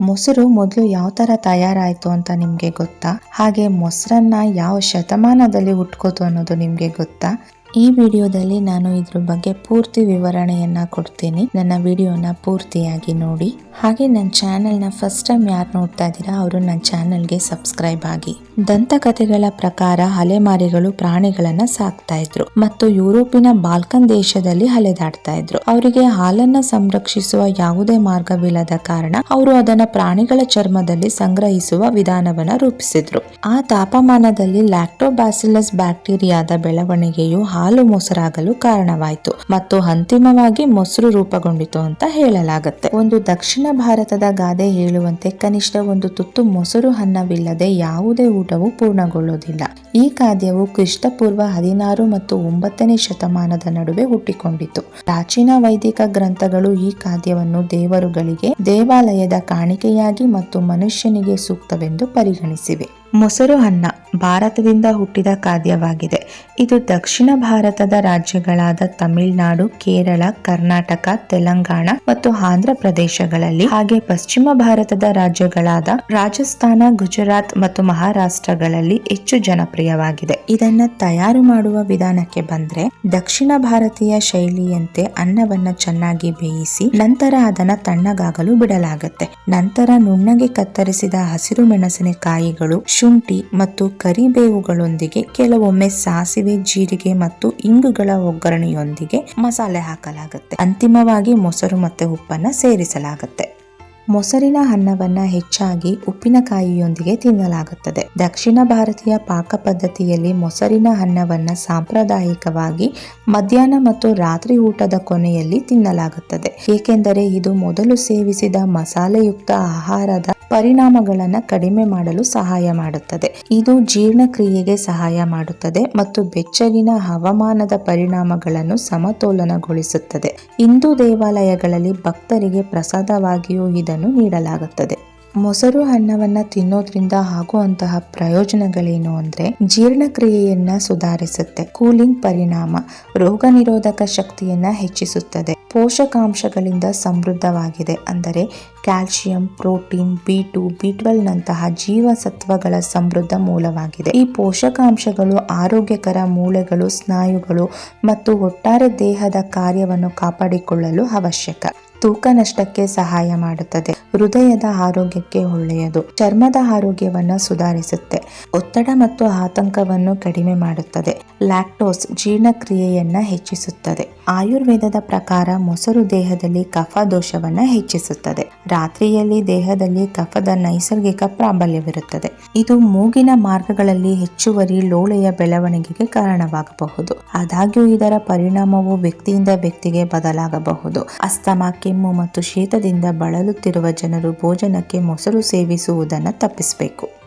ಮೊಸರು ಮೊದಲು ಯಾವ ತರ ತಯಾರಾಯ್ತು ಅಂತ ನಿಮ್ಗೆ ಗೊತ್ತಾ? ಹಾಗೆ ಮೊಸರನ್ನ ಯಾವ ಶತಮಾನದಲ್ಲಿ ಹುಟ್ಕೋತು ಅನ್ನೋದು ನಿಮ್ಗೆ ಗೊತ್ತಾ? ಈ ವಿಡಿಯೋದಲ್ಲಿ ನಾನು ಇದ್ರ ಬಗ್ಗೆ ಪೂರ್ತಿ ವಿವರಣೆಯನ್ನ ಕೊಡ್ತೀನಿ. ನನ್ನ ವಿಡಿಯೋನ ಪೂರ್ತಿಯಾಗಿ ನೋಡಿ. ಹಾಗೆ ನನ್ನ ಚಾನೆಲ್ನ ಫಸ್ಟ್ ಟೈಮ್ ಯಾರು ನೋಡ್ತಾ ಇದ್ದೀರಾ, ಅವರು ನನ್ನ ಚಾನೆಲ್ಗೆ ಸಬ್ಸ್ಕ್ರೈಬ್ ಆಗಿ. ದಂತಕಥೆಗಳ ಪ್ರಕಾರ ಅಲೆಮಾರಿಗಳು ಪ್ರಾಣಿಗಳನ್ನ ಸಾಕ್ತಾ ಇದ್ರು. ಮತ್ತು ಯುರೋಪಿನ ಬಾಲ್ಕನ್ ದೇಶದಲ್ಲಿ ಅಲೆದಾಡ್ತಾ ಇದ್ರು. ಅವರಿಗೆ ಹಾಲನ್ನ ಸಂರಕ್ಷಿಸುವ ಯಾವುದೇ ಮಾರ್ಗವಿಲ್ಲದ ಕಾರಣ ಅವರು ಅದನ್ನ ಪ್ರಾಣಿಗಳ ಚರ್ಮದಲ್ಲಿ ಸಂಗ್ರಹಿಸುವ ವಿಧಾನವನ್ನ ರೂಪಿಸಿದ್ರು. ಆ ತಾಪಮಾನದಲ್ಲಿ ಲ್ಯಾಕ್ಟೋಬ್ಯಾಸಿಲಸ್ ಬ್ಯಾಕ್ಟೀರಿಯಾದ ಬೆಳವಣಿಗೆಯು ಹಾಲು ಮೊಸರಾಗಲು ಕಾರಣವಾಯಿತು ಮತ್ತು ಅಂತಿಮವಾಗಿ ಮೊಸರು ರೂಪುಗೊಂಡಿತು ಅಂತ ಹೇಳಲಾಗುತ್ತೆ. ಒಂದು ದಕ್ಷಿಣ ಭಾರತದ ಗಾದೆ ಹೇಳುವಂತೆ ಕನಿಷ್ಠ ಒಂದು ತುತ್ತು ಮೊಸರು ಅನ್ನವಿಲ್ಲದೆ ಯಾವುದೇ ಊಟವು ಪೂರ್ಣಗೊಳ್ಳುವುದಿಲ್ಲ. ಈ ಖಾದ್ಯವು ಕ್ರಿಸ್ತಪೂರ್ವ ಹದಿನಾರು ಮತ್ತು ಒಂಬತ್ತನೇ ಶತಮಾನದ ನಡುವೆ ಹುಟ್ಟಿಕೊಂಡಿತು. ಪ್ರಾಚೀನ ವೈದಿಕ ಗ್ರಂಥಗಳು ಈ ಖಾದ್ಯವನ್ನು ದೇವರುಗಳಿಗೆ ದೇವಾಲಯದ ಕಾಣಿಕೆಯಾಗಿ ಮತ್ತು ಮನುಷ್ಯನಿಗೆ ಸೂಕ್ತವೆಂದು ಪರಿಗಣಿಸಿವೆ. ಮೊಸರು ಅನ್ನ ಭಾರತದಿಂದ ಹುಟ್ಟಿದ ಖಾದ್ಯವಾಗಿದೆ. ಇದು ದಕ್ಷಿಣ ಭಾರತದ ರಾಜ್ಯಗಳಾದ ತಮಿಳುನಾಡು, ಕೇರಳ, ಕರ್ನಾಟಕ, ತೆಲಂಗಾಣ ಮತ್ತು ಆಂಧ್ರ ಪ್ರದೇಶಗಳಲ್ಲಿ ಹಾಗೆ ಪಶ್ಚಿಮ ಭಾರತದ ರಾಜ್ಯಗಳಾದ ರಾಜಸ್ಥಾನ, ಗುಜರಾತ್ ಮತ್ತು ಮಹಾರಾಷ್ಟ್ರಗಳಲ್ಲಿ ಹೆಚ್ಚು ಜನಪ್ರಿಯವಾಗಿದೆ. ಇದನ್ನ ತಯಾರು ಮಾಡುವ ವಿಧಾನಕ್ಕೆ ಬಂದ್ರೆ ದಕ್ಷಿಣ ಭಾರತೀಯ ಶೈಲಿಯಂತೆ ಅನ್ನವನ್ನ ಚೆನ್ನಾಗಿ ಬೇಯಿಸಿ ನಂತರ ಅದನ್ನ ತಣ್ಣಗಾಗಲು ಬಿಡಲಾಗುತ್ತೆ. ನಂತರ ನುಣ್ಣಗೆ ಕತ್ತರಿಸಿದ ಹಸಿರು ಮೆಣಸಿನಕಾಯಿಗಳು ಶುಂಠಿ ಮತ್ತು ಕರಿಬೇವುಗಳೊಂದಿಗೆ ಕೆಲವೊಮ್ಮೆ ಸಾಸಿವೆ, ಜೀರಿಗೆ ಮತ್ತು ಇಂಗುಗಳ ಒಗ್ಗರಣೆಯೊಂದಿಗೆ ಮಸಾಲೆ ಹಾಕಲಾಗುತ್ತೆ. ಅಂತಿಮವಾಗಿ ಮೊಸರು ಮತ್ತು ಉಪ್ಪನ್ನ ಸೇರಿಸಲಾಗುತ್ತೆ. ಮೊಸರಿನ ಅನ್ನವನ್ನ ಹೆಚ್ಚಾಗಿ ಉಪ್ಪಿನಕಾಯಿಯೊಂದಿಗೆ ತಿನ್ನಲಾಗುತ್ತದೆ. ದಕ್ಷಿಣ ಭಾರತೀಯ ಪಾಕ ಪದ್ಧತಿಯಲ್ಲಿ ಮೊಸರಿನ ಅನ್ನವನ್ನ ಸಾಂಪ್ರದಾಯಿಕವಾಗಿ ಮಧ್ಯಾಹ್ನ ಮತ್ತು ರಾತ್ರಿ ಊಟದ ಕೊನೆಯಲ್ಲಿ ತಿನ್ನಲಾಗುತ್ತದೆ. ಏಕೆಂದರೆ ಇದು ಮೊದಲು ಸೇವಿಸಿದ ಮಸಾಲೆಯುಕ್ತ ಆಹಾರದ ಪರಿಣಾಮಗಳನ್ನ ಕಡಿಮೆ ಮಾಡಲು ಸಹಾಯ ಮಾಡುತ್ತದೆ. ಇದು ಜೀರ್ಣಕ್ರಿಯೆಗೆ ಸಹಾಯ ಮಾಡುತ್ತದೆ ಮತ್ತು ಬೆಚ್ಚಗಿನ ಹವಾಮಾನದ ಪರಿಣಾಮಗಳನ್ನು ಸಮತೋಲನಗೊಳಿಸುತ್ತದೆ. ಹಿಂದೂ ದೇವಾಲಯಗಳಲ್ಲಿ ಭಕ್ತರಿಗೆ ಪ್ರಸಾದವಾಗಿಯೂ ಇದನ್ನು ನೀಡಲಾಗುತ್ತದೆ. ಮೊಸರು ಹಣ್ಣವನ್ನು ತಿನ್ನೋದ್ರಿಂದ ಆಗುವಂತಹ ಪ್ರಯೋಜನಗಳೇನು ಅಂದ್ರೆ ಜೀರ್ಣಕ್ರಿಯೆಯನ್ನ ಸುಧಾರಿಸುತ್ತೆ. ಕೂಲಿಂಗ್ ಪರಿಣಾಮ ರೋಗ ನಿರೋಧಕ ಶಕ್ತಿಯನ್ನ ಹೆಚ್ಚಿಸುತ್ತದೆ. ಪೋಷಕಾಂಶಗಳಿಂದ ಸಮೃದ್ಧವಾಗಿದೆ. ಅಂದರೆ calcium, protein, B two, B ಟ್ವೆಲ್ವ್ನಂತಹ ಜೀವಸತ್ವಗಳ ಸಮೃದ್ಧ ಮೂಲವಾಗಿದೆ. ಈ ಪೋಷಕಾಂಶಗಳು ಆರೋಗ್ಯಕರ ಮೂಳೆಗಳು, ಸ್ನಾಯುಗಳು ಮತ್ತು ಒಟ್ಟಾರೆ ದೇಹದ ಕಾರ್ಯವನ್ನು ಕಾಪಾಡಿಕೊಳ್ಳಲು ಅವಶ್ಯಕ. ತೂಕ ನಷ್ಟಕ್ಕೆ ಸಹಾಯ ಮಾಡುತ್ತದೆ. ಹೃದಯದ ಆರೋಗ್ಯಕ್ಕೆ ಒಳ್ಳೆಯದು. ಚರ್ಮದ ಆರೋಗ್ಯವನ್ನು ಸುಧಾರಿಸುತ್ತೆ. ಒತ್ತಡ ಮತ್ತು ಆತಂಕವನ್ನು ಕಡಿಮೆ ಮಾಡುತ್ತದೆ. ಲ್ಯಾಕ್ಟೋಸ್ ಜೀರ್ಣಕ್ರಿಯೆಯನ್ನ ಹೆಚ್ಚಿಸುತ್ತದೆ. ಆಯುರ್ವೇದದ ಪ್ರಕಾರ ಮೊಸರು ದೇಹದಲ್ಲಿ ಕಫ ದೋಷವನ್ನ ಹೆಚ್ಚಿಸುತ್ತದೆ. ರಾತ್ರಿಯಲ್ಲಿ ದೇಹದಲ್ಲಿ ಕಫದ ನೈಸರ್ಗಿಕ ಪ್ರಾಬಲ್ಯವಿರುತ್ತದೆ. ಇದು ಮೂಗಿನ ಮಾರ್ಗಗಳಲ್ಲಿ ಹೆಚ್ಚುವರಿ ಲೋಳೆಯ ಬೆಳವಣಿಗೆಗೆ ಕಾರಣವಾಗಬಹುದು. ಆದಾಗ್ಯೂ ಇದರ ಪರಿಣಾಮವು ವ್ಯಕ್ತಿಯಿಂದ ವ್ಯಕ್ತಿಗೆ ಬದಲಾಗಬಹುದು. ಅಸ್ತಮಾ ಕೆಮ್ಮು ಮತ್ತು ಶೀತದಿಂದ ಬಳಲುತ್ತಿರುವ ಜನರು ಭೋಜನಕ್ಕೆ ಮೊಸರು ಸೇವಿಸುವುದನ್ನು ತಪ್ಪಿಸಬೇಕು.